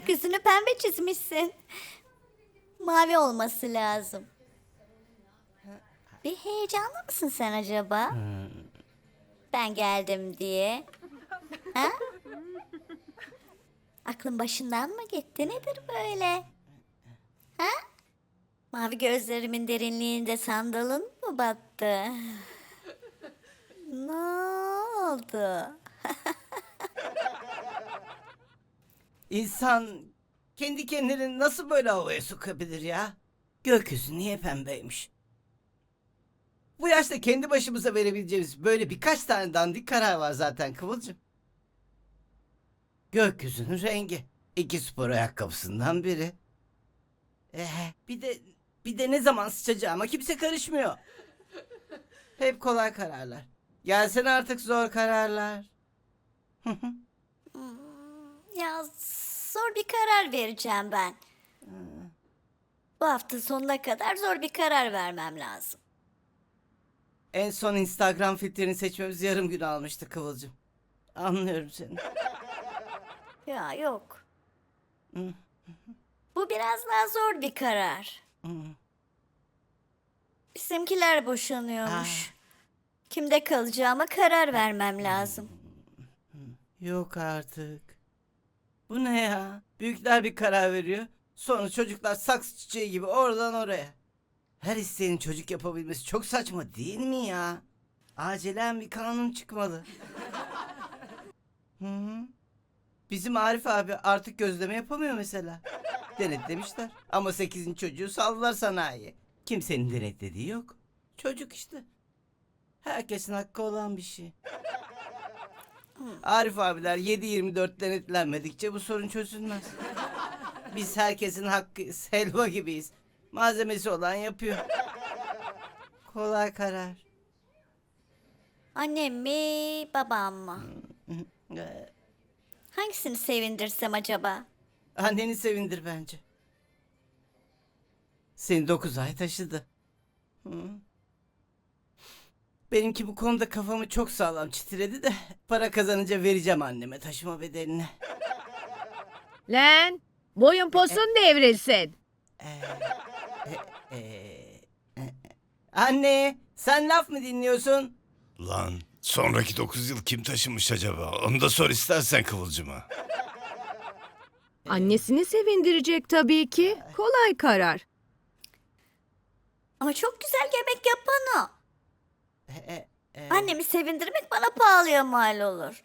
Gökyüzünü pembe çizmişsin. Mavi olması lazım. Bir heyecanlı mısın sen acaba? Ben geldim diye. Ha? Aklın başından mı gitti? Nedir böyle? Ha? Mavi gözlerimin derinliğinde sandalın mı battı? Ne oldu? İnsan kendi kendini nasıl böyle havaya sokabilir ya? Gökyüzü niye pembeymiş? Bu yaşta kendi başımıza verebileceğimiz böyle birkaç tane dandik karar var zaten Kıvılcım. Gökyüzünün rengi. İki spor ayakkabısından biri. Ee, bir de bir de ne zaman sıçacağıma kimse karışmıyor. Hep kolay kararlar. Gelsin artık zor kararlar. Ya zor bir karar vereceğim ben. Bu hafta sonuna kadar zor bir karar vermem lazım. En son Instagram filtrerini seçmemiz yarım gün almıştı Kıvılcım. Anlıyorum seni. Ya yok. Bu biraz daha zor bir karar. Bizimkiler boşanıyormuş. Kimde kalacağıma karar vermem lazım. Yok artık. Bu ne ya? Büyükler bir karar veriyor. Sonra çocuklar saksı çiçeği gibi oradan oraya. Her isteyenin çocuk yapabilmesi çok saçma değil mi ya? Acilen bir kanun çıkmalı. Hı hı. Bizim Arif abi artık gözleme yapamıyor mesela. Denetlemişler. Ama 8'in çocuğu saldılar sanayiye. Kimsenin denetlediği yok. Çocuk işte. Herkesin hakkı olan bir şey. Arif abiler 7-24 denetlenmedikçe bu sorun çözülmez. Biz herkesin hakkıyız. Helva gibiyiz. Malzemesi olan yapıyor. Kolay karar. Annem mi, babam mı? Ee, Hangisini sevindirsem acaba? anneni sevindir bence. Seni 9 ay taşıdı. Hı. Benimki bu konuda kafamı çok sağlam çitiledi de para kazanınca vereceğim anneme taşıma bedelini. Lan boyun posun devrilsin. Ee, e, e. Anne sen laf mı dinliyorsun? Lan sonraki 9 yıl kim taşımış acaba? Onu da sor istersen Kıvılcım'a. Annesini sevindirecek tabii ki. Kolay karar. Ama çok güzel yemek yapan o. E, e, Annemi sevindirmek bana pahalıya mal olur.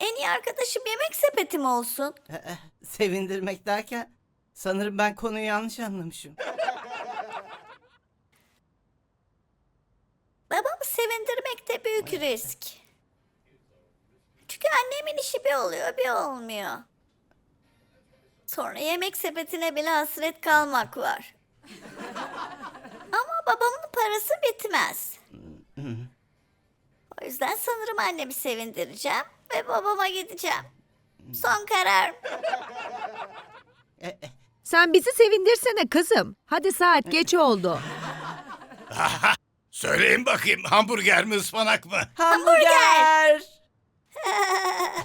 En iyi arkadaşım yemek sepetim olsun. e, e, sevindirmek derken sanırım ben konuyu yanlış anlamışım. Babamı sevindirmek de büyük risk. Çünkü annemin işi bir oluyor bir olmuyor. Sonra yemek sepetine bile hasret kalmak var. Ama babamın parası bitmez. O yüzden sanırım annemi sevindireceğim ve babama gideceğim. Son karar. E, e, Sen bizi sevindirsene kızım. Hadi saat geç oldu. Söyleyin bakayım hamburger mi ıspanak mı? Hamburger.